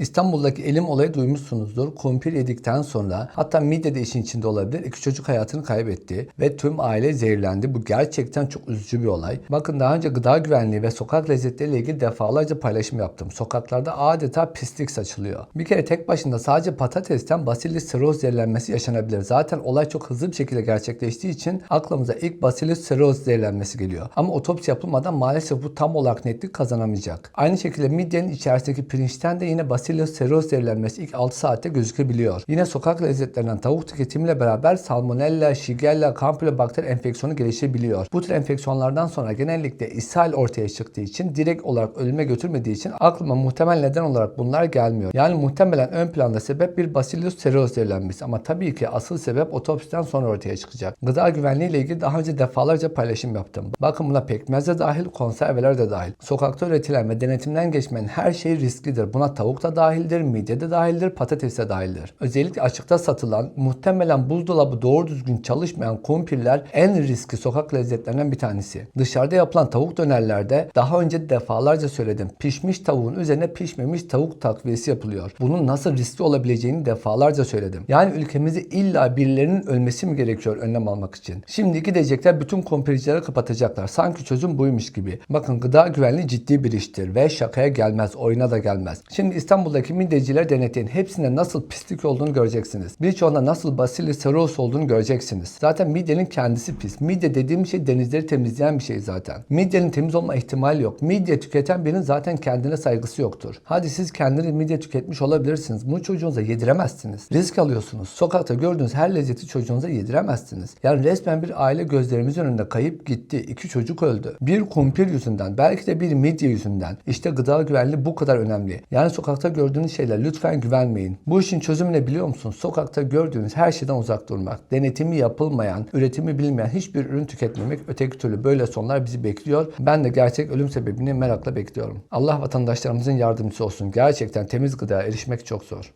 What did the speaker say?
İstanbul'daki elim olayı duymuşsunuzdur. Kumpir yedikten sonra hatta midye de işin içinde olabilir. İki çocuk hayatını kaybetti ve tüm aile zehirlendi. Bu gerçekten çok üzücü bir olay. Bakın daha önce gıda güvenliği ve sokak lezzetleriyle ilgili defalarca paylaşım yaptım. Sokaklarda adeta pislik saçılıyor. Bir kere tek başına sadece patatesten Bacillus cereus zehirlenmesi yaşanabilir. Zaten olay çok hızlı bir şekilde gerçekleştiği için aklımıza ilk Bacillus cereus zehirlenmesi geliyor. Ama otopsi yapılmadan maalesef bu tam olarak netlik kazanamayacak. Aynı şekilde midyenin içerisindeki pirinçten de yine Bacillus cereus zehirlenmesi ilk 6 saatte gözükebiliyor. Yine sokak lezzetlerinden tavuk tüketimiyle beraber salmonella, shigella, kampylobakter enfeksiyonu gelişebiliyor. Bu tür enfeksiyonlardan sonra genellikle ishal ortaya çıktığı için direkt olarak ölüme götürmediği için aklıma muhtemel neden olarak bunlar gelmiyor. Yani muhtemelen ön planda sebep bir Bacillus cereus zehirlenmesi ama tabii ki asıl sebep otopsiden sonra ortaya çıkacak. Gıda güvenliği ile ilgili daha önce defalarca paylaşım yaptım. Bakın buna pekmez de dahil, konserveler de dahil. Sokakta üretilen ve denetimden geçmeyen her şey risklidir. Buna tavuk da dahildir, midye de dahildir, patates de dahildir. Özellikle açıkta satılan, muhtemelen buzdolabı doğru düzgün çalışmayan kumpirler en riskli sokak lezzetlerinden bir tanesi. Dışarıda yapılan tavuk dönerlerde daha önce defalarca söyledim. Pişmiş tavuğun üzerine pişmemiş tavuk takviyesi yapılıyor. Bunun nasıl riskli olabileceğini defalarca söyledim. Yani ülkemizde illa birilerinin ölmesi mi gerekiyor önlem almak için? Şimdi gidecekler bütün kumpircileri kapatacaklar. Sanki çözüm buymuş gibi. Bakın gıda güvenliği ciddi bir iştir ve şakaya gelmez, oyuna da gelmez. Şimdi İstanbul'daki midyeciler denetleyin. Hepsinde nasıl pislik olduğunu göreceksiniz. Birçoğunda nasıl Bacillus cereus olduğunu göreceksiniz. Zaten midyenin kendisi pis. Midye dediğim şey denizleri temizleyen bir şey zaten. Midyenin temiz olma ihtimali yok. Midye tüketen birinin zaten kendine saygısı yoktur. Hadi siz kendiniz midye tüketmiş olabilirsiniz. Bunu çocuğunuza yediremezsiniz. Risk alıyorsunuz. Sokakta gördüğünüz her lezzeti çocuğunuza yediremezsiniz. Yani resmen bir aile gözlerimizin önünde kayıp gitti. İki çocuk öldü. Bir kumpir yüzünden, belki de bir midye yüzünden. İşte gıda güvenliği bu kadar önemli. Yani sokakta gördüğünüz şeyler lütfen güvenmeyin. Bu işin çözümü ne biliyor musunuz? Sokakta gördüğünüz her şeyden uzak durmak. Denetimi yapılmayan, üretimi bilmeyen hiçbir ürün tüketmemek. Öteki türlü böyle sonlar bizi bekliyor. Ben de gerçek ölüm sebebini merakla bekliyorum. Allah vatandaşlarımızın yardımcısı olsun. Gerçekten temiz gıdaya erişmek çok zor.